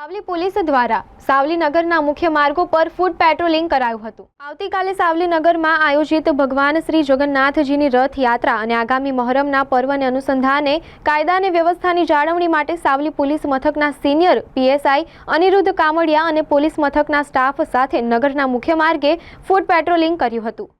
Savli police દ્વારા સાવલી નગરના મુખ્ય માર્ગો પર ફૂડ પેટ્રોલિંગ કરાયું હતું. આવતીકાલે સાવલી નગરમાં આયોજિત ભગવાન શ્રી જગન્નાથજીની રથયાત્રા અને આગામી મહોરમના પર્વને અનુસંધાને કાયદા અને વ્યવસ્થાની જાળવણી માટે સાવલી પોલીસ મથકના સિનિયર પીએસઆઈ અનિરુદ્ધ કામડિયા અને પોલીસ મથકના સ્ટાફ સાથે નગરના મુખ્ય માર્ગે ફૂડ પેટ્રોલિંગ કર્યું હતું.